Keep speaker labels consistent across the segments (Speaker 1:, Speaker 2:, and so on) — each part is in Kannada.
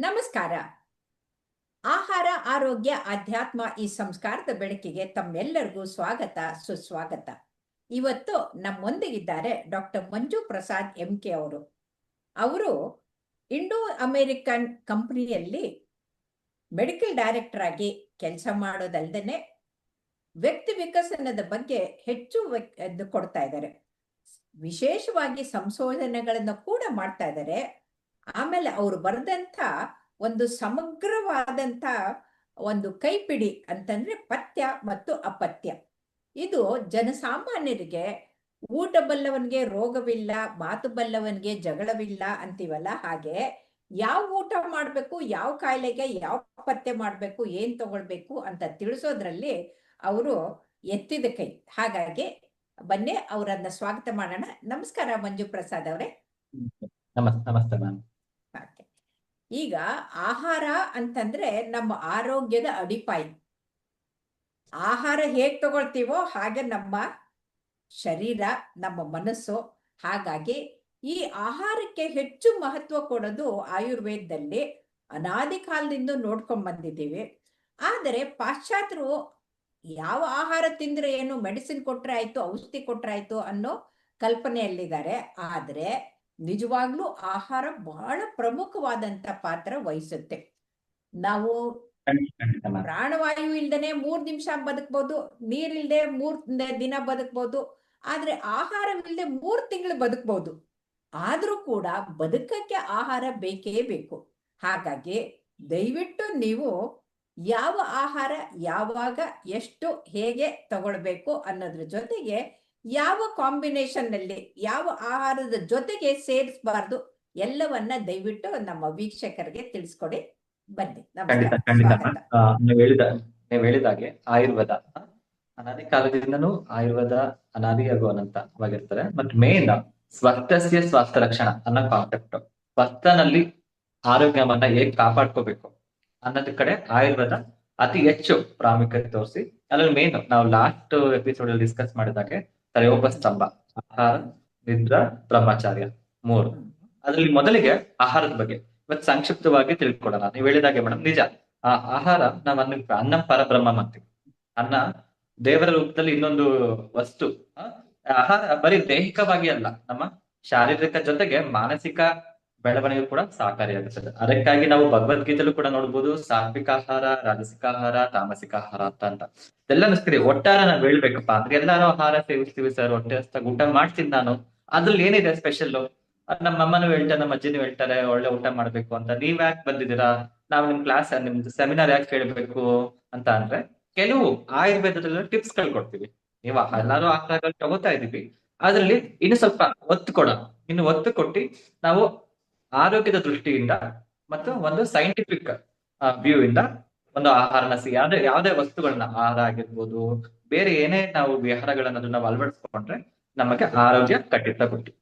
Speaker 1: ನಮಸ್ಕಾರ. ಆಹಾರ, ಆರೋಗ್ಯ ಅಧ್ಯಾತ್ಮ ಈ ಸಂಸ್ಕಾರದ ಬೆಳಕಿಗೆ ತಮ್ಮೆಲ್ಲರಿಗೂ ಸ್ವಾಗತ, ಸುಸ್ವಾಗತ. ಇವತ್ತು ನಮ್ಮೊಂದಿಗಿದ್ದಾರೆ doctor Manju Prasad M K ಅವರು. ಅವರು ಇಂಡೋ ಅಮೆರಿಕನ್ ಕಂಪನಿಯಲ್ಲಿ ಮೆಡಿಕಲ್ ಡೈರೆಕ್ಟರ್ ಆಗಿ ಕೆಲಸ ಮಾಡೋದಲ್ದೇನೆ ವ್ಯಕ್ತಿ ವಿಕಸನದ ಬಗ್ಗೆ ಹೆಚ್ಚು ಕೊಡ್ತಾ ಇದ್ದಾರೆ. ವಿಶೇಷವಾಗಿ ಸಂಶೋಧನೆಗಳನ್ನು ಕೂಡ ಮಾಡ್ತಾ ಇದ್ದಾರೆ. ಆಮೇಲೆ ಅವರು ಬರೆದಂತ ಒಂದು ಸಮಗ್ರವಾದಂತ ಒಂದು ಕೈಪಿಡಿ ಅಂತಂದ್ರೆ ಪಥ್ಯ ಮತ್ತು ಅಪಥ್ಯ. ಇದು ಜನಸಾಮಾನ್ಯರಿಗೆ ಊಟ ಬಲ್ಲವನಿಗೆ ರೋಗವಿಲ್ಲ ಮಾತು ಬಲ್ಲವನಿಗೆ ಜಗಳವಿಲ್ಲ ಅಂತೀವಲ್ಲ ಹಾಗೆ ಯಾವ ಊಟ ಮಾಡ್ಬೇಕು, ಯಾವ ಕಾಯಿಲೆಗೆ ಯಾವ ಪತ್ತೆ ಮಾಡ್ಬೇಕು, ಏನ್ ತಗೊಳ್ಬೇಕು ಅಂತ ತಿಳಿಸೋದ್ರಲ್ಲಿ ಅವರು ಎತ್ತಿದ ಕೈ. ಹಾಗಾಗಿ ಬನ್ನಿ, ಅವರನ್ನ ಸ್ವಾಗತ ಮಾಡೋಣ. ನಮಸ್ಕಾರ ಮಂಜು ಪ್ರಸಾದ್ ಅವರೇ.
Speaker 2: ನಮಸ್ತೆ ನಮಸ್ತೆ ಮ್ಯಾಮ್.
Speaker 1: ಈಗ ಆಹಾರ ಅಂತಂದ್ರೆ ನಮ್ಮ ಆರೋಗ್ಯದ ಅಡಿಪಾಯ. ಆಹಾರ ಹೇಗ್ ತಗೊಳ್ತೀವೋ ಹಾಗೆ ನಮ್ಮ ಶರೀರ, ನಮ್ಮ ಮನಸ್ಸು, ಹಾಗಾಗಿ ಈ ಆಹಾರಕ್ಕೆ ಹೆಚ್ಚು ಮಹತ್ವ ಕೊಡೋದು ಆಯುರ್ವೇದದಲ್ಲಿ ಅನಾದಿ ಕಾಲದಿಂದ ನೋಡ್ಕೊಂಡ್ ಬಂದಿದ್ದೀವಿ. ಆದರೆ ಪಾಶ್ಚಾತ್ಯರು ಯಾವ ಆಹಾರ ತಿಂದ್ರೆ ಏನು ಮೆಡಿಸಿನ್ ಕೊಟ್ರೆ ಆಯ್ತು, ಔಷಧಿ ಕೊಟ್ರೆ ಆಯ್ತು ಅನ್ನೋ ಕಲ್ಪನೆಯಲ್ಲಿದ್ದಾರೆ. ಆದ್ರೆ ನಿಜವಾಗ್ಲೂ ಆಹಾರ ಬಹಳ ಪ್ರಮುಖವಾದಂತ ಪಾತ್ರ ವಹಿಸುತ್ತೆ. ನಾವು ಪ್ರಾಣವಾಯು ಇಲ್ದೇನೆ ಮೂರ್ ನಿಮಿಷ ಬದುಕ್ಬೋದು ನೀರಿಲ್ದೆ ಮೂರ್ ದಿನ ಬದುಕ್ಬೋದು ಆದ್ರೆ ಆಹಾರವಿಲ್ಲದೆ ಮೂರ್ ತಿಂಗಳು ಬದುಕ್ಬೋದು. ಆದ್ರೂ ಕೂಡ ಬದುಕಕ್ಕೆ ಆಹಾರ ಬೇಕೇ ಬೇಕು. ಹಾಗಾಗಿ ದಯವಿಟ್ಟು ನೀವು ಯಾವ ಆಹಾರ ಯಾವಾಗ ಎಷ್ಟು ಹೇಗೆ ತಗೊಳ್ಬೇಕು ಅನ್ನೋದ್ರ ಜೊತೆಗೆ ಯಾವ ಕಾಂಬಿನೇಷನ್ನಲ್ಲಿ ಯಾವ ಆಹಾರದ ಜೊತೆಗೆ ಸೇರಿಸಬಾರ್ದು ಎಲ್ಲವನ್ನ ದಯವಿಟ್ಟು ನಮ್ಮ ವೀಕ್ಷಕರಿಗೆ ತಿಳಿಸ್ಕೊಡಿ. ಬನ್ನಿ
Speaker 2: ಖಂಡಿತ ಖಂಡಿತ. ನೀವು ಹೇಳಿದ ಹಾಗೆ ಹೇಳಿದಾಗೆ ಆಯುರ್ವೇದ ಅನಾದಿ ಕಾಲದಿಂದನೂ ಆಯುರ್ವೇದ ಅನಾದಿಯಾಗೂ ಅನಂತವಾಗಿರ್ತಾರೆ ಮತ್ತೆ ಮೇನ್ ಸ್ವಸ್ಥಸ್ಯ ಸ್ವಾಸ್ಥ್ಯ ರಕ್ಷಣ ಅನ್ನೋ ಕಾನ್ಸೆಪ್ಟ್ ಸ್ವಸ್ಥನಲ್ಲಿ ಆರೋಗ್ಯವನ್ನ ಹೇಗ್ ಕಾಪಾಡ್ಕೋಬೇಕು ಅನ್ನೋದ್ ಕಡೆ ಆಯುರ್ವೇದ ಅತಿ ಹೆಚ್ಚು ಪ್ರಾಮುಖ್ಯತೆ ತೋರಿಸಿ. ಅದ್ರಲ್ಲಿ ಮೇನ್ ನಾವು ಲಾಸ್ಟ್ ಎಪಿಸೋಡ್ ಅಲ್ಲಿ ಡಿಸ್ಕಸ್ ಮಾಡಿದಾಗೆ ಸ್ತಂಭ. ಆಹಾರ ನಿದ್ರಾ ಬ್ರಹ್ಮಚಾರ್ಯ. ಮೂರು. ಅದರಲ್ಲಿ ಮೊದಲಿಗೆ ಆಹಾರದ ಬಗ್ಗೆ. ಇವತ್ತು ಸಂಕ್ಷಿಪ್ತವಾಗಿ ತಿಳ್ಕೊಡೋಣ ನೀವು ಹೇಳಿದಾಗೆ ಮೇಡಮ್ ನಿಜ. ಆ ಆಹಾರ ನಾವು ಅನ್ನ ಅನ್ನ ಪರಬ್ರಹ್ಮ ಅಂತೀವಿ ಅನ್ನ ದೇವರ ರೂಪದಲ್ಲಿ ಇನ್ನೊಂದು ವಸ್ತು. ಆಹಾರ ಬರೀ ದೈಹಿಕವಾಗಿ ಅಲ್ಲ ನಮ್ಮ ಶಾರೀರಿಕ ಜೊತೆಗೆ ಮಾನಸಿಕ ಬೆಳವಣಿಗೆ ಕೂಡ ಸಹಕಾರಿಯಾಗುತ್ತದೆ. ಅದಕ್ಕಾಗಿ ನಾವು ಭಗವದ್ಗೀತೆಲ್ಲೂ ಕೂಡ ನೋಡ್ಬೋದು, ಸಾತ್ವಿಕ ಆಹಾರ, ರಾಜಸಿಕ ಆಹಾರ, ತಾಮಸಿಕ ಆಹಾರ ಅಂತ ಅಂತ. ಎಲ್ಲಾನು ಅನಿಸ್ತೀರಿ ಒಟ್ಟಾರೆ ನಾವ್ ಹೇಳ್ಬೇಕಪ್ಪ. ಅಂದ್ರೆ ಎಲ್ಲಾರು ಆಹಾರ ಸೇವಿಸ್ತೀವಿ ಸರ್, ಹೊಟ್ಟೆ ಹಸ್ತಾಗ ಊಟ ಮಾಡ್ತೀನಿ ನಾನು. ಅದ್ರಲ್ಲಿ ಏನಿದೆ ಸ್ಪೆಷಲ್ ನಮ್ಮ ಅಮ್ಮನೂ ಹೇಳ್ತಾರೆ ನಮ್ಮ ಅಜ್ಜಿನೂ ಹೇಳ್ತಾರೆ, ಒಳ್ಳೆ ಊಟ ಮಾಡ್ಬೇಕು ಅಂತ. ನೀವ್ ಯಾಕೆ ಬಂದಿದ್ದೀರಾ? ನಾವು ನಿಮ್ ಕ್ಲಾಸ್ ನಿಮ್ದು ಸೆಮಿನಾರ್ ಯಾಕೆ ಕೇಳ್ಬೇಕು ಅಂತ ಅಂದ್ರೆ, ಕೆಲವು ಆಯುರ್ವೇದದಲ್ಲಿ ಟಿಪ್ಸ್ಗಳು ಕೊಡ್ತೀವಿ. ನೀವು ಎಲ್ಲಾರು ಆಹಾರಗಳು ತಗೋತಾ ಇದೀವಿ. ಅದ್ರಲ್ಲಿ ಇನ್ನು ಸ್ವಲ್ಪ ಒತ್ತು ಕೊಡ ಇನ್ನು ಒತ್ತು ಕೊಟ್ಟಿ ನಾವು ಆರೋಗ್ಯದ ದೃಷ್ಟಿಯಿಂದ ಮತ್ತು ಒಂದು ಸೈಂಟಿಫಿಕ್ ವ್ಯೂ ಇಂದ ಒಂದು ಆಹಾರನ ಸಿ ಯಾವ್ದೇ ಯಾವ್ದೇ ವಸ್ತುಗಳನ್ನ ಆಹಾರ ಆಗಿರ್ಬೋದು ಬೇರೆ ಏನೇ ನಾವು ವಿಹಾರಗಳನ್ನ ನಾವು ಅಳವಡಿಸ್ಕೊಂಡ್ರೆ ನಮಗೆ ಆರೋಗ್ಯ ಕಟ್ಟಿತ ಕೊಟ್ಟು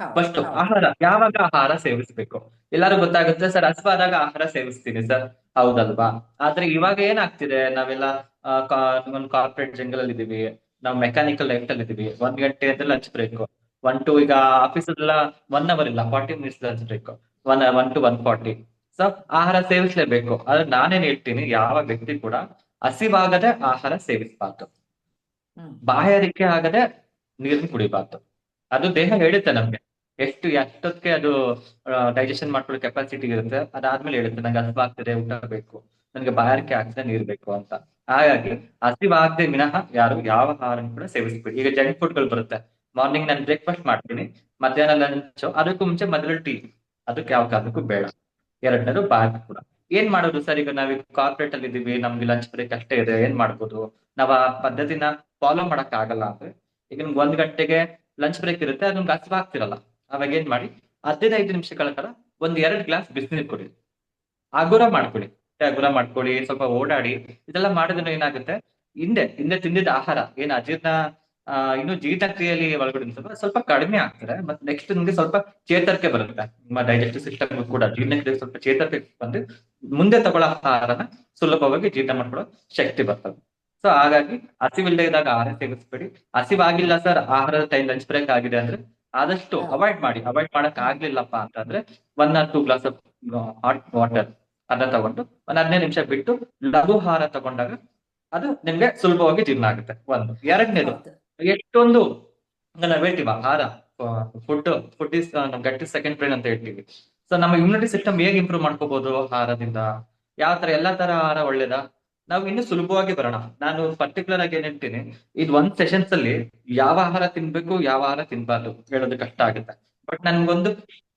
Speaker 2: ಫಸ್ಟ್ ಆಹಾರ ಯಾವಾಗ ಆಹಾರ ಸೇವಿಸ್ಬೇಕು? ಎಲ್ಲಾರು ಗೊತ್ತಾಗುತ್ತೆ ಸರ್ ಹಸ್ವಾದಾಗ ಆಹಾರ ಸೇವಿಸ್ತೀನಿ ಸರ್? ಹೌದಲ್ವಾ? ಆದ್ರೆ ಇವಾಗ ಏನಾಗ್ತಿದೆ? ನಾವೆಲ್ಲ ಒಂದು ಕಾರ್ಪೊರೇಟ್ ಜಂಗಲ್ ಅಲ್ಲಿ ಇದೀವಿ ನಾವು ಮೆಕ್ಯಾನಿಕಲ್ ಲೈಫ್ ಅಲ್ಲಿ ಇದೀವಿ ಒಂದ್ ಗಂಟೆ ಅಂತ ಲಂಚ್ ಬ್ರೇಕ್ ಒನ್ ಟು ಈಗ ಆಫೀಸ್ ಎಲ್ಲ ಒನ್ ಅವರ್ ಇಲ್ಲ forty minutes lunch break one one to one forty so ಆಹಾರ ಸೇವಿಸಲೇಬೇಕು. ಆದ್ರೆ ನಾನೇನ್ ಹೇಳ್ತೀನಿ ಯಾವ ವ್ಯಕ್ತಿ ಕೂಡ ಹಸಿವಾಗದೆ ಆಹಾರ ಸೇವಿಸಬಾರ್ದು. ಬಾಯಾರಿಕೆ ಆಗದೆ ನೀರನ್ನ ಕುಡಿಬಾರ್ದು. ಅದು ದೇಹ ಹೇಳುತ್ತೆ ನಮ್ಗೆ. ಎಷ್ಟು ಎಷ್ಟೊತ್ತಿಗೆ ಅದು ಡೈಜೆಷನ್ ಮಾಡ್ಕೊಳ್ಳೋ ಕೆಪಾಸಿಟಿ ಇರುತ್ತೆ ಅದಾದ್ಮೇಲೆ ಹೇಳುತ್ತೆ ನಂಗೆ ಹಸಿವಾಗ್ತದೆ ಊಟ ಬೇಕು. ನನಗೆ ಬಾಯಾರಿಕೆ ಆಗ್ತದೆ ನೀರ್ ಬೇಕು ಅಂತ. ಹಾಗಾಗಿ ಹಸಿವಾಗದೆ ವಿನಃ ಯಾರು ಯಾವ ಆಹಾರ ಕೂಡ ಸೇವಿಸ್ಬೇಕು ಈಗ ಜಂಕ್ ಫುಡ್ಗಳು ಬರುತ್ತೆ. ಮಾರ್ನಿಂಗ್ ನಾನು ಬ್ರೇಕ್ಫಾಸ್ಟ್ ಮಾಡ್ತೀನಿ, ಮಧ್ಯಾಹ್ನ ಲಂಚ್ ಅದಕ್ಕೂ ಮುಂಚೆ ಮೊದಲು ಟೀ ಅದಕ್ಕೆ ಯಾವ ಕಾರಣಕ್ಕೂ ಬೇಡ. ಎರಡನೇದು ಬ್ಯಾಗ್ ಕೂಡ. ಏನ್ ಮಾಡೋದು ಸರ್ ಈಗ ನಾವೀಗ ಕಾರ್ಪೊರೇಟ್ ಅಲ್ಲಿ ಇದೀವಿ, ನಮ್ಗೆ ಲಂಚ್ ಬ್ರೇಕ್ ಅಷ್ಟೇ ಇದೆ, ಏನ್ ಮಾಡ್ಬೋದು? ನಾವ್ ಆ ಪದ್ಧತಿನ ಫಾಲೋ ಮಾಡಕ್ ಆಗಲ್ಲ ಅಂದ್ರೆ, ಈಗ ನಿಮ್ಗೆ ಒಂದ್ ಗಂಟೆಗೆ ಲಂಚ್ ಬ್ರೇಕ್ ಇರುತ್ತೆ, ಅದು ನಿಮ್ಗೆ ಹಸಿವಾಗ್ತಿರಲ್ಲ ಅವಾಗ ಏನ್ ಮಾಡಿ, ಹದಿನೈದು ನಿಮಿಷಗಳ ಕಾಲ ಒಂದ್ ಎರಡ್ ಗ್ಲಾಸ್ ಬಿಸಿನೀರು ಕುಡಿ. ಹಗುರ ಮಾಡ್ಕೊಳ್ಳಿ ಹಗುರ ಮಾಡ್ಕೊಳ್ಳಿ ಸ್ವಲ್ಪ ಓಡಾಡಿ, ಇದೆಲ್ಲ ಮಾಡಿದ್ರೆ ಏನಾಗುತ್ತೆ? ಹಿಂದೆ ಹಿಂದೆ ತಿಂದಿದ್ದ ಆಹಾರ, ಏನ್ ಅಜೀರ್ಣ ಇನ್ನು ಜೀರ್ಣಕ್ರಿಯೆಯಲ್ಲಿ ಒಳಗಡೆ ಸ್ವಲ್ಪ ಸ್ವಲ್ಪ ಕಡಿಮೆ ಆಗ್ತಾರೆ ಮತ್ತೆ ನೆಕ್ಸ್ಟ್ ನಿಮ್ಗೆ ಸ್ವಲ್ಪ ಚೇತರಿಕೆ ಬರುತ್ತೆ. ನಿಮ್ಮ ಡೈಜೆಸ್ಟಿವ್ ಸಿಸ್ಟಮ್ ಕೂಡ ಜೀರ್ಣಕ್ರಿಯೆ ಸ್ವಲ್ಪ ಚೇತರಿಕೆ ಬಂದು ಮುಂದೆ ತಗೊಳ್ಳೋ ಆಹಾರನ ಸುಲಭವಾಗಿ ಜೀರ್ಣ ಮಾಡ್ಕೊಳ್ಳೋ ಶಕ್ತಿ ಬರ್ತದೆ. ಸೊ ಹಾಗಾಗಿ ಹಸಿವಿಲ್ಲದೆ ಇದ್ದಾಗ ಆಹಾರ ಸೇವಿಸ್ಬೇಡಿ. ಹಸಿವಾಗಿಲ್ಲ ಸರ್ ಆಹಾರದ ಟೈಮ್ ಲಂಚ್ ಬ್ರೇಕ್ ಆಗಿದೆ ಅಂದ್ರೆ ಆದಷ್ಟು ಅವಾಯ್ಡ್ ಮಾಡಿ. ಅವಾಯ್ಡ್ ಮಾಡಕ್ ಆಗ್ಲಿಲ್ಲಪ್ಪ ಅಂತಂದ್ರೆ one or two glass of hot water ಅದನ್ನ ತಗೊಂಡು ಒಂದ್ ಹದಿನೈದು ನಿಮಿಷ ಬಿಟ್ಟು ಲಘು ಆಹಾರ ತಗೊಂಡಾಗ ಅದು ನಿಮ್ಗೆ ಸುಲಭವಾಗಿ ಜೀರ್ಣ ಆಗುತ್ತೆ. ಒಂದು. ಎರಡನೇದು. ಎಷ್ಟೊಂದು ನಾವು ಹೇಳ್ತೀವ ಆಹಾರ ಫುಡ್ ಫುಡ್ ಇಸ್ ನಮ್ ಗಟ್ಟಿ ಸೆಕೆಂಡ್ ಬ್ರೈನ್ ಅಂತ ಹೇಳ್ತೀವಿ. ಸೊ ನಮ್ಮ ಇಮ್ಯುನಿಟಿ ಸಿಸ್ಟಮ್ ಹೇಗೆ ಇಂಪ್ರೂವ್ ಮಾಡ್ಕೋಬಹುದು ಆಹಾರದಿಂದ? ಯಾವ ತರ, ಎಲ್ಲಾ ತರ ಆಹಾರ ಒಳ್ಳೇದಾ? ನಾವು ಇನ್ನು ಸುಲಭವಾಗಿ ಬರೋಣ. ನಾನು ಪರ್ಟಿಕ್ಯುಲರ್ ಆಗಿ ಏನ್ ಹೇಳ್ತೀನಿ, ಇದು ಒಂದ್ ಸೆಷನ್ಸ್ ಅಲ್ಲಿ ಯಾವ ಆಹಾರ ತಿನ್ಬೇಕು, ಯಾವ ಆಹಾರ ತಿನ್ಬಾರ್ದು ಹೇಳೋದು ಕಷ್ಟ ಆಗುತ್ತೆ. ಬಟ್ ನನ್ಗೊಂದು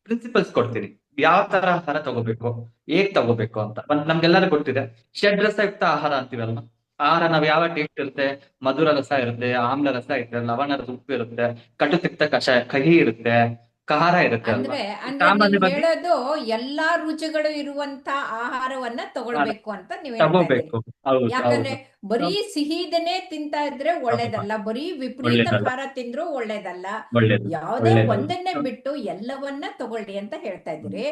Speaker 2: ಪ್ರಿನ್ಸಿಪಲ್ಸ್ ಕೊಡ್ತೀನಿ. ಯಾವ ತರ ಆಹಾರ ತಗೋಬೇಕು, ಹೇಗ್ ತಗೋಬೇಕು ಅಂತ. ನಮ್ಗೆಲ್ಲರೂ ಗೊತ್ತಿದೆ, ಷಡ್ರಸಯುಕ್ತ ಆಹಾರ ಅಂತೀವಲ್ವಾ? ಆಹಾರ ನಾವ್ ಯಾವ ಟೇಸ್ಟ್ ಇರುತ್ತೆ? ಮಧುರ ರಸ ಇರುತ್ತೆ ಆಮ್ಲ ರಸ ಇರುತ್ತೆ ಲವಣ ರಸ ಉಪ್ಪು ಇರುತ್ತೆ ಕಟು ತಿಕ್ತ ಕಷಾಯ ಕಹಿ ಇರುತ್ತೆ ಖಾರ ಇರುತ್ತೆ
Speaker 1: ಅಂದ್ರೆ ಅಂದ್ರೆ ಹೇಳೋದು ಎಲ್ಲಾ ರುಚಿಗಳು ಇರುವಂತ ಆಹಾರವನ್ನ ತಗೊಳ್ಬೇಕು ಅಂತ ನೀವು
Speaker 2: ತಗೋಬೇಕು
Speaker 1: ಯಾಕಂದ್ರೆ ಬರೀ ಸಿಹಿದನೆ ತಿಂತಾ ಇದ್ರೆ ಒಳ್ಳೇದಲ್ಲ ಬರೀ ವಿಪರೀತ. ಖಾರ ತಿಂದ್ರು ಒಳ್ಳೇದಲ್ಲ. ಯಾವ್ದೇ ಒಂದನ್ನೇ ಬಿಟ್ಟು ಎಲ್ಲವನ್ನ ತಗೊಳ್ಳಿ ಅಂತ ಹೇಳ್ತಾ
Speaker 2: ಇದ್ರಿ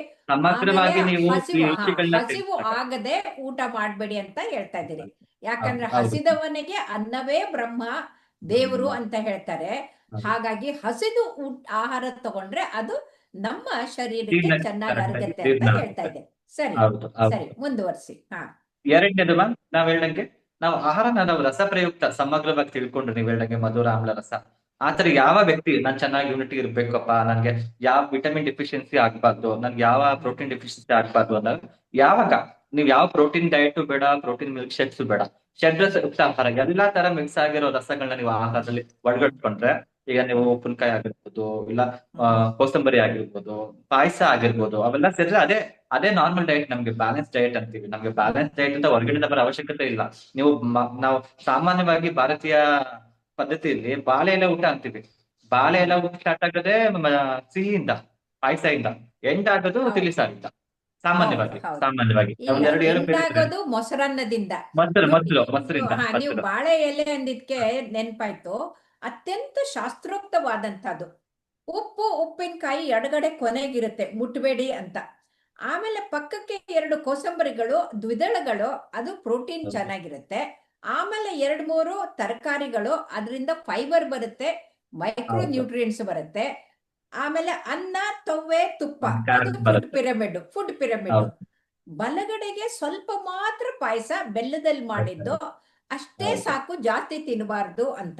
Speaker 1: ಹಸಿವು ಆಗದೆ ಊಟ ಮಾಡ್ಬೇಡಿ ಅಂತ ಹೇಳ್ತಾ ಇದ್ದೀರಿ. ಯಾಕಂದ್ರೆ ಹಸಿದವನಿಗೆ ಅನ್ನವೇ ಬ್ರಹ್ಮ ದೇವರು ಅಂತ ಹೇಳ್ತಾರೆ. ಹಾಗಾಗಿ ಹಸಿದು ಆಹಾರ ತಗೊಂಡ್ರೆ ಅದು ನಮ್ಮ ಶರೀರಕ್ಕೆ ಚೆನ್ನಾಗಿ ಅರಗತ್ತೆ ಅಂತ ಹೇಳ್ತಾ ಇದೆ ಸರಿ ಸರಿ ಮುಂದುವರಿಸಿ. ಹಾ.
Speaker 2: ಎರಡನೇದು ಮ್ಯಾಮ್ ನಾವ್ ಹೇಳ್ದಂಗೆ ನಾವು ಆಹಾರನ ನಾವು ರಸಪ್ರಯುಕ್ತ ಸಮಗ್ರವಾಗಿ ತಿಳ್ಕೊಂಡ್ರೆ ನೀವು ಹೇಳ್ದಂಗೆ ಮಧುರ ಆಮ್ಲ ರಸ. ಆತರ ಯಾವ ವ್ಯಕ್ತಿ ನಾನ್ ಚೆನ್ನಾಗಿ ಯೂನಿಟಿ ಇರ್ಬೇಕಪ್ಪ ನನ್ಗೆ ಯಾವ ವಿಟಮಿನ್ ಡೆಫಿಷಿಯನ್ಸಿ ಆಗ್ಬಾರ್ದು ನನ್ಗೆ ಯಾವ ಪ್ರೋಟೀನ್ ಡೆಫಿಷಿಯನ್ಸಿ ಆಗ್ಬಾರ್ದು ಅಂದಾಗ ಯಾವಾಗ ನೀವ್ ಯಾವ ಪ್ರೋಟೀನ್ ಡಯಟ್ ಬೇಡ ಪ್ರೋಟೀನ್ ಮಿಲ್ಕ್ ಶೇಕ್ಸ್ ಬೇಡ. ಷಡ್ರಸಯುಕ್ತ ಆಹಾರ. ಎಲ್ಲಾ ತರ ಮಿಕ್ಸ್ ಆಗಿರೋ ರಸಗಳನ್ನ ನೀವು ಆಹಾರದಲ್ಲಿ ಒಳಗಟ್ಕೊಂಡ್ರೆ ಈಗ ನೀವು ಉಪ್ಪಿನಕಾಯಿ ಆಗಿರ್ಬೋದು ಇಲ್ಲ ಕೋಸಂಬರಿ ಆಗಿರ್ಬೋದು ಪಾಯಸ ಆಗಿರ್ಬೋದು ಅವೆಲ್ಲ ಸೇರಿದ್ರೆ ಅದೇ ಅದೇ ನಾರ್ಮಲ್ ಡಯಟ್ ನಮ್ಗೆ ಬ್ಯಾಲೆನ್ಸ್ ಡಯಟ್ ಅಂತೀವಿ. ನಮ್ಗೆ ಬ್ಯಾಲೆನ್ಸ್ ಡಯಟ್ ಅಂತ ಹೊರಗಡೆ ಬರೋ ಅವಶ್ಯಕತೆ ಇಲ್ಲ. ನೀವು ನಾವು ಸಾಮಾನ್ಯವಾಗಿ ಭಾರತೀಯ ಪದ್ಧತಿಯಲ್ಲಿ ಬಾಳೆ ಎಲೆ ಊಟ ಅಂತೀವಿ. ಬಾಳೆ ಎಲೆ ಊಟ ಸ್ಟಾರ್ಟ್ ಆಗೋದೇ ಸಿಹಿಯಿಂದ ಇಂದ. ಎಂಡ್ ಆಗೋದು. ತಿಳಿಸಾರಿಂದ ಸಾಮಾನ್ಯವಾಗಿ. ಸಾಮಾನ್ಯವಾಗಿ ಎರಡು
Speaker 1: ಏನು. ಮೊಸರನ್ನದಿಂದ
Speaker 2: ಮೊಸರು ಮೊಸರು ಮೊಸರಿಂದ
Speaker 1: ಹಾ, ನೀವು
Speaker 2: ಮೊಸರು
Speaker 1: ಬಾಳೆ ಎಲೆ ಅಂದಿದ್ಕೆ ನೆನ್ಪಾಯ್ತು ಅತ್ಯಂತ ಶಾಸ್ತ್ರೋಕ್ತವಾದಂತದ್ದು ಉಪ್ಪು ಉಪ್ಪಿನಕಾಯಿ ಎಡಗಡೆ ಕೊನೆಗಿರುತ್ತೆ ಮುಟ್ಬೇಡಿ ಅಂತ ಆಮೇಲೆ ಪಕ್ಕಕ್ಕೆ ಎರಡು ಕೋಸಂಬರಿಗಳು ದ್ವಿದಳಗಳು ಅದು ಪ್ರೋಟೀನ್
Speaker 2: ಹೌದು.
Speaker 1: ಚೆನ್ನಾಗಿರುತ್ತೆ ಆಮೇಲೆ ಎರಡ್ ಮೂರು ತರಕಾರಿಗಳು ಅದರಿಂದ ಫೈಬರ್ ಬರುತ್ತೆ ಮೈಕ್ರೋ. ನ್ಯೂಟ್ರಿಯೆಂಟ್ಸ್ ಬರುತ್ತೆ ಆಮೇಲೆ ಅನ್ನ ತೊವ್ವೆ ತುಪ್ಪ. ಫುಡ್. ಪಿರಮಿಡ್ ಫುಡ್ ಪಿರಮಿಡ್ ಬಲಗಡೆಗೆ ಸ್ವಲ್ಪ ಮಾತ್ರ ಪಾಯಸ ಬೆಲ್ಲದಲ್ಲಿ ಮಾಡಿದ್ದು ಅಷ್ಟೇ ಸಾಕು ಜಾಸ್ತಿ ತಿನ್ನಬಾರ್ದು ಅಂತ.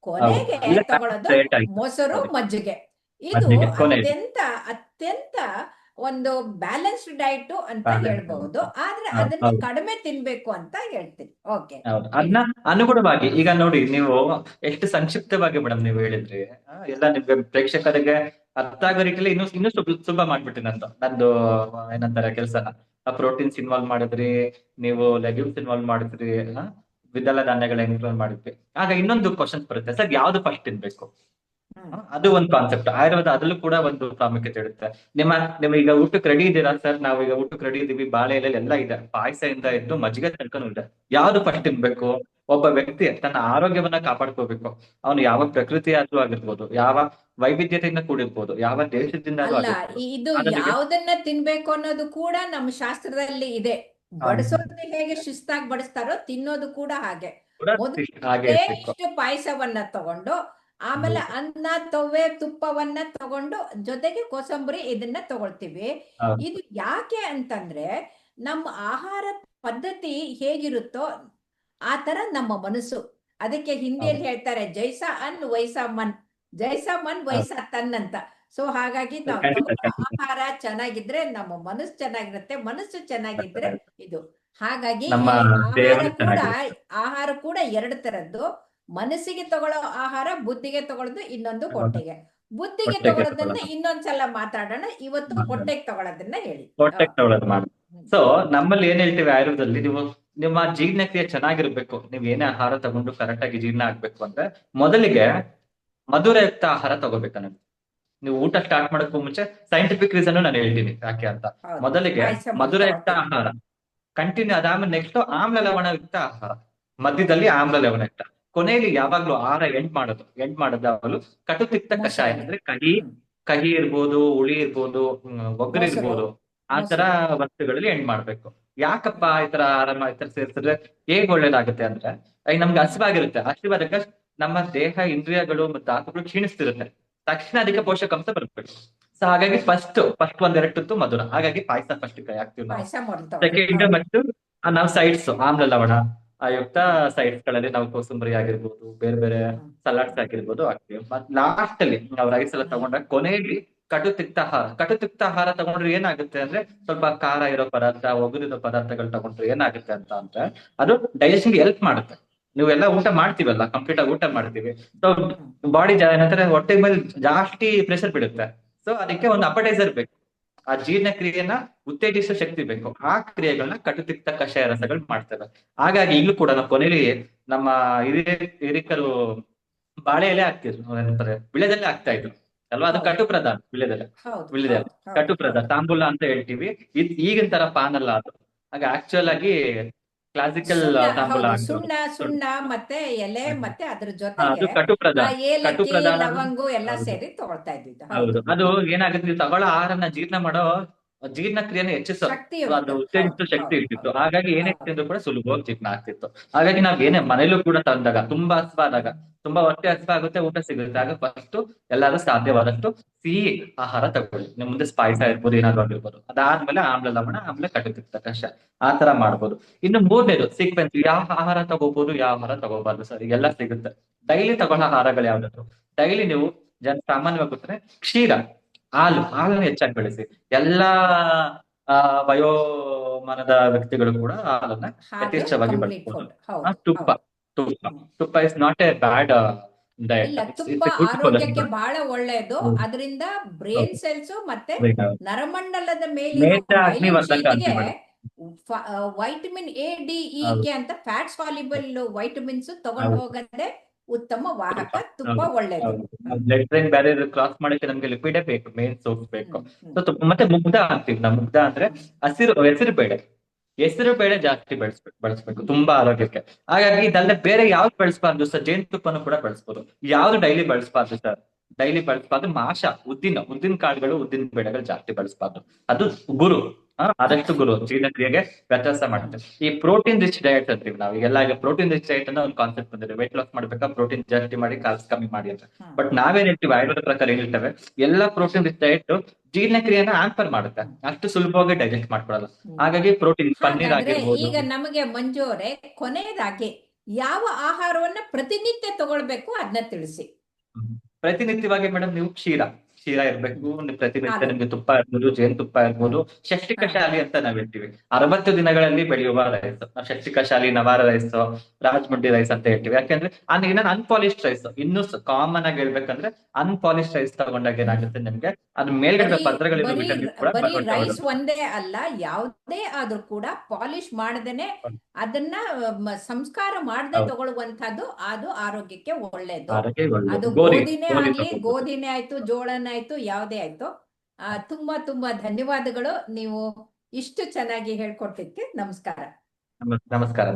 Speaker 1: ಕೊನೆಗೆ ತಗೊಳ್ಳೋದು ಮೊಸರು. ಮಜ್ಜಿಗೆ. ಇದು ಅತ್ಯಂತ ಅತ್ಯಂತ ಒಂದು ಬ್ಯಾಲೆನ್ಸ್ಡ್ ಡಯಟ್ ಅಂತ ಹೇಳ್ಬಹುದು ಆದ್ರೆ ಅದನ್ನ ಕಡಿಮೆ ತಿನ್ಬೇಕು ಅಂತ ಹೇಳ್ತೀನಿ. ಓಕೆ
Speaker 2: ಅದನ್ನ ಅನುಗುಣವಾಗಿ ಈಗ ನೋಡಿ ನೀವು ಎಷ್ಟು ಸಂಕ್ಷಿಪ್ತವಾಗಿ ಮೇಡಮ್ ನೀವು ಹೇಳಿದ್ರಿ ಎಲ್ಲ ನಿಮ್ಗೆ ಪ್ರೇಕ್ಷಕರಿಗೆ ಅರ್ಥ ಆಗೋ ರೀತಿಯಲ್ಲಿ ಇನ್ನೂ ಇನ್ನೂ ಸುಲಭ ಮಾಡ್ಬಿಟ್ಟಿನಿ ನಂದು ನಂದು ಏನಂತಾರೆ ಕೆಲಸನ. ಪ್ರೋಟೀನ್ಸ್ ಇನ್ವಾಲ್ವ್ ಮಾಡಿದ್ರಿ ನೀವು ಲೆಗ್ಯೂಮ್ಸ್ ಇನ್ವಾಲ್ವ್ ಮಾಡಿದ್ರಿ ದ್ವಿದಳ ಧಾನ್ಯಗಳ ಇನ್ವಾಲ್ವ್ ಮಾಡಿದ್ರಿ. ಆಗ ಇನ್ನೊಂದು ಕ್ವಶನ್ಸ್ ಬರುತ್ತೆ. ಸರ್ ಯಾವ್ದು ಫಸ್ಟ್ ತಿನ್ಬೇಕು? ಅದು ಒಂದು ಕಾನ್ಸೆಪ್ಟ್ ಆಯುರ್ವೇದ ಅದ್ರಲ್ಲೂ ಕೂಡ ಒಂದು ಪ್ರಾಮುಖ್ಯತೆ ಇರುತ್ತೆ. ನಿಮ್ಮ ನಿಮ್ ಈಗ ಊಟಕ್ಕೆ ರೆಡಿ ಇದ್ದೀರಾ ಸರ್ ನಾವು ಈಗ ಊಟಕ್ಕೆ ರೆಡಿ ಇದೀವಿ ಬಾಳೆ ಎಲೆ ಎಲ್ಲ ಇದೆ. ಪಾಯಸದಿಂದ ಇದ್ದು ಮಜ್ಜಿಗೆ ತಡ್ಕೊಂಡು ಇದೆ. ಯಾವ್ದು ಫಸ್ಟ್ ತಿನ್ಬೇಕು? ಒಬ್ಬ ವ್ಯಕ್ತಿ ತನ್ನ ಆರೋಗ್ಯವನ್ನ ಕಾಪಾಡ್ಕೋಬೇಕು. ಅವನು ಯಾವ ಪ್ರಕೃತಿ ಆದ್ರೂ ಆಗಿರ್ಬೋದು ಯಾವ ವೈವಿಧ್ಯತೆಯಿಂದ ಕೂಡಿರ್ಬೋದು ಯಾವ ದೇಶದಿಂದ
Speaker 1: ಅಲ್ಲ ಇದು ಯಾವ್ದನ್ನ ತಿನ್ಬೇಕು ಅನ್ನೋದು ಕೂಡ ನಮ್ಮ ಶಾಸ್ತ್ರದಲ್ಲಿ ಇದೆ. ಬಡಿಸೋದನ್ನ ಹೇಗೆ ಶಿಸ್ತಾಗಿ ಬಡಿಸ್ತಾರೋ ತಿನ್ನೋದು ಕೂಡ ಹಾಗೆ. ಪಾಯಸವನ್ನ ತಗೊಂಡು ಆಮೇಲೆ ಅನ್ನ ತವ್ವೆ ತುಪ್ಪವನ್ನ ತಗೊಂಡು ಜೊತೆಗೆ ಕೋಸಂಬರಿ ಇದನ್ನ ತಗೊಳ್ತೀವಿ. ಇದು ಯಾಕೆ ಅಂತಂದ್ರೆ ನಮ್ಮ ಆಹಾರ ಪದ್ಧತಿ ಹೇಗಿರುತ್ತೋ ಆ ತರ ನಮ್ಮ ಮನಸ್ಸು. ಅದಕ್ಕೆ ಹಿಂದಿಯಲ್ಲಿ ಹೇಳ್ತಾರೆ ಜೈಸ ಅನ್ ವೈಸ ಮನ್. ಜೈಸ ಮನ್ ವೈಸಾ ತನ್ ಅಂತ. ಸೊ ಹಾಗಾಗಿ ನಾವು. ಆಹಾರ ಚೆನ್ನಾಗಿದ್ರೆ ನಮ್ಮ ಮನಸ್ಸು ಚೆನ್ನಾಗಿರುತ್ತೆ ಮನಸ್ಸು ಚೆನ್ನಾಗಿದ್ರೆ ಇದು. ಹಾಗಾಗಿ ಆಹಾರ ಕೂಡ ಆಹಾರ ಕೂಡ ಎರಡು ತರದ್ದು ಮನಸ್ಸಿಗೆ ತಗೊಳ್ಳೋ ಆಹಾರ ಬುದ್ಧಿಗೆ ತಗೊಳ್ಳೋದು ಇನ್ನೊಂದು
Speaker 2: ಕೊಟ್ಟಿಗೆ.
Speaker 1: ಹೊಟ್ಟೆಗೆ ಬುದ್ಧಿಗೆ ತಗೊಳ್ಳೋದನ್ನ
Speaker 2: ತಗೊಳ್ಳೋದು.
Speaker 1: ಇನ್ನೊಂದ್ಸಲ ಮಾತಾಡೋಣ. ಇವತ್ತು. ಹೊಟ್ಟೆಗೆ ತಗೊಳ್ಳೋದನ್ನ ಹೇಳಿ.
Speaker 2: ಹೊಟ್ಟೆಗೆ ತಗೊಳ್ಳೋದು. ಸೊ ನಮ್ಮಲ್ಲಿ ಏನ್ ಹೇಳ್ತೀವಿ ಆಯುರ್ವೇದದಲ್ಲಿ ನೀವು ನಿಮ್ಮ ಜೀರ್ಣಕ್ರಿಯೆ ಚೆನ್ನಾಗಿರ್ಬೇಕು. ನೀವು ಏನೇ ಆಹಾರ ತಗೊಂಡು ಕರೆಕ್ಟ್ ಆಗಿ ಜೀರ್ಣ ಆಗ್ಬೇಕು ಅಂದ್ರೆ ಮೊದಲಿಗೆ ಮಧುರಯುಕ್ತ ಆಹಾರ ತಗೋಬೇಕು ನನಗೆ ನೀವು ಊಟ ಸ್ಟಾರ್ಟ್ ಮಾಡೋಕ್ಕೂ ಮುಂಚೆ ಸೈಂಟಿಫಿಕ್ ರೀಸನ್ ನಾನು ಹೇಳ್ತೀನಿ. ಯಾಕೆ ಅಂತ. ಮೊದಲಿಗೆ ಮಧುರಯುಕ್ತ ಆಹಾರ. ಕಂಟಿನ್ಯೂ ಅದಾದ್ಮೇಲೆ ನೆಕ್ಸ್ಟ್ ಆಮ್ಲ ಲವಣಯುಕ್ತ ಆಹಾರ. ಮಧ್ಯದಲ್ಲಿ ಆಮ್ಲ ಲವಣಯುಕ್ತ ಕೊನೆಯಲ್ಲಿ ಯಾವಾಗ್ಲೂ ಆಹಾರ ಎಂಡ್ ಮಾಡೋದು ಯಾವಾಗಲೂ ಕಟು ತಿಕ್ತ ಕಷಾಯ. ಅಂದ್ರೆ ಕಹಿ. ಕಹಿ ಇರ್ಬೋದು ಹುಳಿ ಇರ್ಬೋದು ಒಗ್ಗರಿ ಇರ್ಬೋದು ಆ ತರ ವಸ್ತುಗಳಲ್ಲಿ ಎಂಡ್ ಮಾಡ್ಬೇಕು. ಯಾಕಪ್ಪ ಈ ತರ ಆರಾಮ ಈ ತರ ಸೇರಿಸಿದ್ರೆ ಹೇಗ್ ಒಳ್ಳೇದಾಗುತ್ತೆ ಅಂದ್ರೆ ಈಗ ನಮ್ಗೆ ಹಸಿವಾಗಿರುತ್ತೆ. ಹಸಿವಾದಾಗ ನಮ್ಮ ದೇಹ ಇಂದ್ರಿಯಗಳು ಮತ್ತು ಆಕುಗಳು ಕ್ಷೀಣಿಸ್ತಿರುತ್ತೆ. ತಕ್ಷಣ ಅದಕ್ಕೆ ಪೋಷಕಾಂಶ ಬರ್ಬೇಕು ಸೊ ಹಾಗಾಗಿ ಫಸ್ಟ್ ಫಸ್ಟ್ ಒಂದೆರಡು ತುತ್ತು ಮಧುರ. ಹಾಗಾಗಿ ಪಾಯಸ ಫಸ್ಟ್ ಕೈ ಹಾಕ್ತಿವಿ ನಾವು. ಸೆಕೆಂಡ್ ಮತ್ತು ನಾವು ಸೈಡ್ಸ್ ಆಮ್ಲ ಲವಣ ಆಯುಕ್ತ ಸೈಡ್ಸ್ಗಳಲ್ಲಿ ನಾವು ಕೋಸಂಬರಿ ಆಗಿರ್ಬೋದು ಬೇರೆ ಬೇರೆ ಸಲಾಡ್ಸ್ ಆಗಿರ್ಬೋದು ಹಾಕ್ತೀವಿ. ಮತ್ ಲಾಸ್ಟ್ ಅಲ್ಲಿ ನಾವು ರೈಸ್ ಎಲ್ಲ ತಗೊಂಡಾಗ ಕೊನೆಯಲ್ಲಿ ಕಟು ತಿಕ್ತ ಆಹಾರ ಕಟು ತಿಕ್ತ ಆಹಾರ ತಗೊಂಡ್ರೆ ಏನಾಗುತ್ತೆ ಅಂದ್ರೆ ಸ್ವಲ್ಪ ಖಾರ ಇರೋ ಪದಾರ್ಥ ಒಗರಿರೋ ಪದಾರ್ಥಗಳು ತಗೊಂಡ್ರೆ ಏನಾಗುತ್ತೆ ಅಂತ ಅಂದ್ರೆ ಅದು ಡೈಜೆಷನ್ ಹೆಲ್ಪ್ ಮಾಡುತ್ತೆ. ನೀವೆಲ್ಲ ಊಟ ಮಾಡ್ತೀವಲ್ಲ ಕಂಪ್ಲೀಟ್ ಆಗಿ ಊಟ ಮಾಡ್ತೀವಿ. ಸೊ ಬಾಡಿ ಏನಂತಾರೆ ಹೊಟ್ಟೆ ಮೇಲೆ ಜಾಸ್ತಿ ಪ್ರೆಷರ್ ಬಿಡುತ್ತೆ. ಸೊ ಅದಕ್ಕೆ ಒಂದು ಅಪಟೈಸರ್ ಬೇಕು. ಆ ಜೀರ್ಣ ಕ್ರಿಯೆಯನ್ನ ಉತ್ತೇಜಿಸೋ ಶಕ್ತಿ ಬೇಕು. ಆ ಕ್ರಿಯೆಗಳನ್ನ ಕಟುತಿಕ್ತ ಕಷಾಯ ರಸಗಳು ಮಾಡ್ತವೆ. ಹಾಗಾಗಿ ಇಲ್ಲೂ ಕೂಡ ನಾವು ಕೊನೆಯಲ್ಲಿ ನಮ್ಮ ಹಿರಿಯ ಹಿರಿಕರು ಬಾಳೆ ಎಲೆ ಹಾಕ್ತಿದ್ರು ಏನಂತಾರೆ ಬಿಳೆದಲ್ಲೇ ಆಗ್ತಾ ಇದ್ರು. ಅಲ್ವಾ? ಅದು ಕಟು ಪ್ರಧಾನ ವಿಳೆದೆಲೆ
Speaker 1: ಹೌದು.
Speaker 2: ವಿಳ್ಯದೆಲೆ.
Speaker 1: ಹೌದು, ಹೌದು,
Speaker 2: ಕಟು ಪ್ರಧಾನ ತಾಂಬೂಲ ಅಂತ ಹೇಳ್ತೀವಿ. ಇದ್ ಈಗಿನ ತರ ಪಾನಲ್ಲ ಅಲ್ಲ ಅದು. ಹಾಗೆ ಆಕ್ಚುಯಲ್ ಆಗಿ ಕ್ಲಾಸಿಕಲ್
Speaker 1: ಸುಣ್ಣ,
Speaker 2: ತಾಂಬೂಲ
Speaker 1: ಸುಣ್ಣ ಸುಣ್ಣ ಮತ್ತೆ ಎಲೆ ಮತ್ತೆ ಅದ್ರ ಜೊತೆಗೆ
Speaker 2: ಕಟುಪ್ರದ ಕಟು
Speaker 1: ಆ
Speaker 2: ಪ್ರಧಾನ
Speaker 1: ಏಲಕ್ಕಿ
Speaker 2: ಪ್ರಧಾನ
Speaker 1: ಲವಂಗು ಎಲ್ಲ
Speaker 2: ಹೌದು.
Speaker 1: ಸೇರಿ ತಗೊಳ್ತಾ ಇದ್ದಿದ್ದು.
Speaker 2: ಹೌದು. ಅದು ಏನಾಗುತ್ತೆ ನೀವು ತಗೊಳ್ಳೋ ಆಹಾರನ ಜೀರ್ಣ ಮಾಡೋ ಜೀರ್ಣ ಕ್ರಿಯೆನ ಹೆಚ್ಚಿಸೋ ಅದು
Speaker 1: ಇರುತ್ತೆ.
Speaker 2: ಶಕ್ತಿ ಇರ್ತಿತ್ತು. ಹಾಗಾಗಿ ಏನೇ. ತಿಂದ್ರು ಕೂಡ ಸುಲಭವಾಗಿ ಜೀರ್ಣ ಆಗ್ತಿತ್ತು. ಹಾಗಾಗಿ ನಾವ್ ಏನೇ ಮನೇಲೂ ಕೂಡ ತಂದಾಗ ತುಂಬಾ ಹಸ್ವಾದಾಗ ತುಂಬಾ ಹೊಟ್ಟೆ ಹಸ್ವ ಆಗುತ್ತೆ ಊಟ ಸಿಗುತ್ತೆ. ಆಗ ಫಸ್ಟ್ ಎಲ್ಲಾದ್ರೂ ಸಾಧ್ಯವಾದಷ್ಟು ಸಿಹಿ ಆಹಾರ ತಗೊಳ್ಳಿ. ನಿಮ್ ಮುಂದೆ ಸ್ಪೈಸ ಇರ್ಬೋದು ಏನಾದ್ರು ಆಗಿರ್ಬೋದು. ಅದಾದ್ಮೇಲೆ ಆಮ್ಲ ಲವಣ ಆಮ್ಲ ಕಟ್ಟುತ್ತಿರ್ತ ಕಷಾಯ. ಆ ತರ ಮಾಡ್ಬೋದು. ಇನ್ನು ಮೂರನೇದು ಸೀಕ್ವೆನ್ಸ್ ಯಾವ ಆಹಾರ ತಗೋಬಹುದು ಯಾವ ಆಹಾರ ತಗೋಬಾರ್ದು? ಸರ್ ಎಲ್ಲ ಸಿಗುತ್ತೆ. ಡೈಲಿ ತಗೊಳ್ಳೋ ಆಹಾರಗಳು ಯಾವ್ದಾದ್ರು? ಡೈಲಿ ನೀವು ಜನ ಸಾಮಾನ್ಯವಾಗಿ ಕ್ಷೀರ. ಹಾಲು ಹಾಲನ್ನು ಹೆಚ್ಚಾಗಿ ಬೆಳೆಸಿ. ಎಲ್ಲಾ ಆ ವಯೋಮಾನದ ವ್ಯಕ್ತಿಗಳು ಕೂಡ ಹಾಲನ್ನ ಯಥೇಚ್ಛವಾಗಿ
Speaker 1: complete
Speaker 2: ಬಳಸ್ಬೋದು.
Speaker 1: food. ಹೌದು,
Speaker 2: ಆ, ತುಪ್ಪ ತುಪ್ಪ. ತುಪ್ಪ ಇಸ್ ನಾಟ್ ಎ ಬ್ಯಾಡ್
Speaker 1: ಇಲ್ಲ ತುಂಬಾ ಆರೋಗ್ಯಕ್ಕೆ ಬಹಳ ಒಳ್ಳೆಯದು ಅದರಿಂದ ಬ್ರೇನ್ ಸೆಲ್ಸ್ ಮತ್ತೆ ನರಮಂಡಲದ
Speaker 2: ಅಂತೀವಿ.
Speaker 1: Vitamin A D E K ಅಂತ ಫ್ಯಾಟ್ಸ್ ವಾಲಿಬಲ್ ವೈಟಮಿನ್ಸ್ ತಗೊಂಡು. ಹೋಗದೆ ಉತ್ತಮ ವಾಹಕ
Speaker 2: ತುಂಬಾ.
Speaker 1: ಒಳ್ಳೇದು.
Speaker 2: ಬ್ಲಡ್ ಬ್ರೈನ್ ಬ್ಯಾರಿಯರ್ ಕ್ರಾಸ್ ಮಾಡಕ್ಕೆ ನಮ್ಗೆ ಲಿಕ್ವಿಡ್ ಬೇಕು ಮೇನ್ ಸೋಪ್ ಬೇಕು. ಮತ್ತೆ ಮುಗ್ಧ ಅಂತೀವಿ ನಾವು. ಮುಗ್ಧ ಅಂದ್ರೆ ಹಸಿರು ಹೆಸರು ಬೇಳೆ. ಹೆಸರು ಬೇಳೆ ಜಾಸ್ತಿ ಬೆಳೆಸ್ಬೇಕು ಬಳಸ್ಬೇಕು ತುಂಬಾ ಆರೋಗ್ಯಕ್ಕೆ. ಹಾಗಾಗಿ ಇದಲ್ಲದೆ ಬೇರೆ ಯಾವ್ದು ಬೆಳೆಸಬಾರ್ದು ಸರ್? ಜೇನುತುಪ್ಪನು ಕೂಡ ಬೆಳೆಸ್ಬೋದು. ಯಾವ್ದು ಡೈಲಿ ಬಳಸ್ಬಾರ್ದು ಸರ್? ಡೈಲಿ ಬಳಸಬಾರ್ದು ಮಾಷ ಉದ್ದಿನ ಉದ್ದಿನ ಕಾಳುಗಳು ಉದ್ದಿನ ಬೇಳೆಗಳು ಜಾಸ್ತಿ ಬಳಸಬಾರ್ದು. ಅದು ಗುರು. ಆದಷ್ಟು ಗುರು ಜೀರ್ಣಕ್ರಿಯೆಗೆ ವ್ಯತ್ಯಾಸ ಮಾಡುತ್ತೆ. ಈ ಪ್ರೋಟೀನ್ ರಿಚ್ ಡಯಟ್ ಅಂತೀವಿ ನಾವು ಈಗೆಲ್ಲ ಈಗ ಪ್ರೋಟೀನ್ ರಿಚ್ ಡಯಟ್ ಅನ್ನೋ ಒಂದು ಕಾನ್ಸೆಪ್ಟ್ ಬಂದಿದೆ. ವೆಯ್ಟ್ ಲಾಸ್ ಮಾಡ್ಬೇಕಾ ಪ್ರೋಟೀನ್ ಜಾಸ್ತಿ ಮಾಡಿ ಕಾಲ್ಸ್ ಕಮ್ಮಿ ಮಾಡಿ ಅಂತ. ಬಟ್ ನಾವೇನ್ ಹೇಳ್ತೀವಿ? ಆಯುರ್ವೇದ ಪ್ರಕಾರ ಹೇಳ್ತೇವೆ ಎಲ್ಲಾ ಪ್ರೋಟೀನ್ ರಿಚ್ ಡಯಟ್ ಜೀರ್ಣಕ್ರಿಯೆನ ಆನ್ಸರ್ ಮಾಡುತ್ತೆ. ಅಷ್ಟು ಸುಲಭವಾಗಿ ಡೈಜೆಸ್ಟ್ ಮಾಡ್ಕೊಳಲ್ಲ ಹಾಗಾಗಿ ಪ್ರೋಟೀನ್ ಪನ್ನೀರ್ ಆಗಿರ್ಬೋದು.
Speaker 1: ಈಗ ನಮಗೆ ಮಂಜು ಅವರೇ ಕೊನೆಯದಾಗಿ ಯಾವ ಆಹಾರವನ್ನ ಪ್ರತಿನಿತ್ಯ ತಗೊಳ್ಬೇಕು ಅದನ್ನ ತಿಳಿಸಿ.
Speaker 2: ಪ್ರತಿನಿತ್ಯವಾಗಿ ಮೇಡಮ್ ನೀವು ಕ್ಷೀರ. ಕ್ಷೀರ ಇರ್ಬೇಕು ಪ್ರತಿನಿತ್ಯ. ನಿಮ್ಗೆ ತುಪ್ಪ ಇರ್ಬೋದು ಜೇನುತುಪ್ಪ ಇರ್ಬೋದು ಷಷ್ಟಿಕಶಾಲಿ ಅಂತ ನಾವ್ ಹೇಳ್ತೀವಿ. ಅರವತ್ತು ದಿನಗಳಲ್ಲಿ ಬೆಳೆಯುವ ರೈಸ್ ನಾವು ಷಷ್ಟಿಕಶಾಲಿ ನವಾರ ರೈಸ್ ರಾಜಮುಂಡಿ ರೈಸ್ ಅಂತ ಹೇಳ್ತೀವಿ. ಯಾಕೆಂದ್ರೆ ಅಂದ್ರೆ ಇನ್ನೊಂದು ಅನ್ಪಾಲಿಶ್ಡ್ ರೈಸ್ ಇನ್ನೂ ಕಾಮನ್ ಆಗಿ ಹೇಳ್ಬೇಕಂದ್ರೆ ಅನ್ಪಾಲಿಶ್ಡ್ ರೈಸ್ ತಗೊಂಡಾಗ ಏನಾಗುತ್ತೆ ನಿಮ್ಗೆ? ಅದ್ರ ಮೇಲ್ಗಡೆ ಪತ್ರಗಳಿರೋ ವಿಟಮಿನ್ ಕೂಡ
Speaker 1: ಬರೀ ರೈಸ್ ಒಂದೇ ಅಲ್ಲ ಯಾವುದೇ ಆದ್ರೂ ಕೂಡ ಪಾಲಿಶ್ ಮಾಡದೇನೆ ಅದನ್ನ ಸಂಸ್ಕಾರ ಮಾಡದೆ. ತಗೊಳ್ಳುವಂತದ್ದು ಅದು ಆರೋಗ್ಯಕ್ಕೆ ಒಳ್ಳೇದು. ಅದು
Speaker 2: ಗೋಧಿ
Speaker 1: ಗೋಧಿನೇ ಆಗ್ಲಿ ಗೋಧಿನೇ ಆಯ್ತು ಜೋಳನೇ ಆಯ್ತು ಯಾವುದೇ ಆಯ್ತು. ತುಂಬಾ ತುಂಬಾ ಧನ್ಯವಾದಗಳು. ನೀವು ಇಷ್ಟು ಚೆನ್ನಾಗಿ ಹೇಳ್ಕೊಟ್ಟಿದ್ದಕ್ಕೆ ನಮಸ್ಕಾರ.
Speaker 2: ನಮಸ್ಕಾರ.